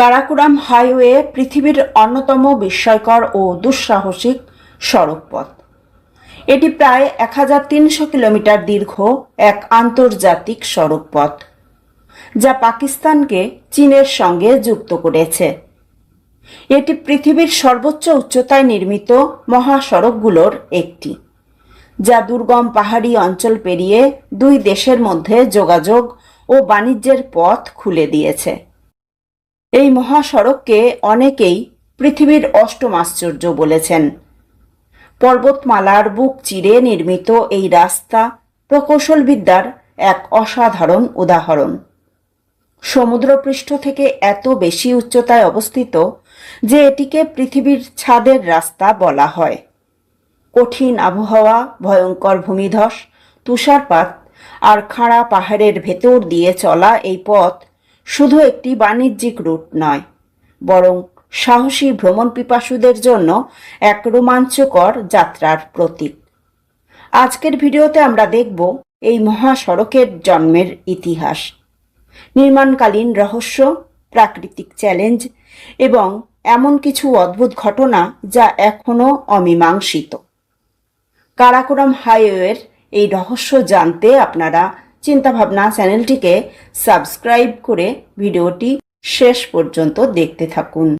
কারাকুরাম highway পৃথিবীর অন্যতম বিস্ময়কর ও দুঃসাহসিক সড়কপথ। এটি প্রায় এক হাজার তিনশো কিলোমিটার দীর্ঘ এক আন্তর্জাতিক সড়কপথ, যা পাকিস্তানকে চীনের সঙ্গে যুক্ত করেছে। এটি পৃথিবীর সর্বোচ্চ উচ্চতায় নির্মিত মহাসড়কগুলোর একটি, যা দুর্গম পাহাড়ি অঞ্চল পেরিয়ে দুই দেশের মধ্যে যোগাযোগ ও বাণিজ্যের পথ খুলে দিয়েছে। এই মহাসড়ককে অনেকেই পৃথিবীর অষ্টম আশ্চর্য বলেছেন। পর্বতমালার বুক চিরে নির্মিত এই রাস্তা প্রকৌশলবিদ্যার এক অসাধারণ উদাহরণ। সমুদ্রপৃষ্ঠ থেকে এত বেশি উচ্চতায় অবস্থিত যে এটিকে পৃথিবীর ছাদের রাস্তা বলা হয়। কঠিন আবহাওয়া, ভয়ঙ্কর ভূমিধস, তুষারপাত আর খাড়া পাহাড়ের ভেতর দিয়ে চলা এই পথ শুধু একটি বাণিজ্যিক রুট নয়, বরং সাহসী ভ্রমণ পিপাসুদের জন্য এক রোমাঞ্চকর যাত্রার প্রতীক। আজকের ভিডিওতে আমরা দেখব এই মহাসড়কের জন্মের ইতিহাস, নির্মাণকালীন রহস্য, প্রাকৃতিক চ্যালেঞ্জ এবং এমন কিছু অদ্ভুত ঘটনা যা এখনও অমীমাংসিত। কারাকোরাম হাইওয়ের এই রহস্য জানতে আপনারা চিন্তাভাবনা চ্যানেলটিকে সাবস্ক্রাইব করে ভিডিওটি শেষ পর্যন্ত দেখতে থাকুন।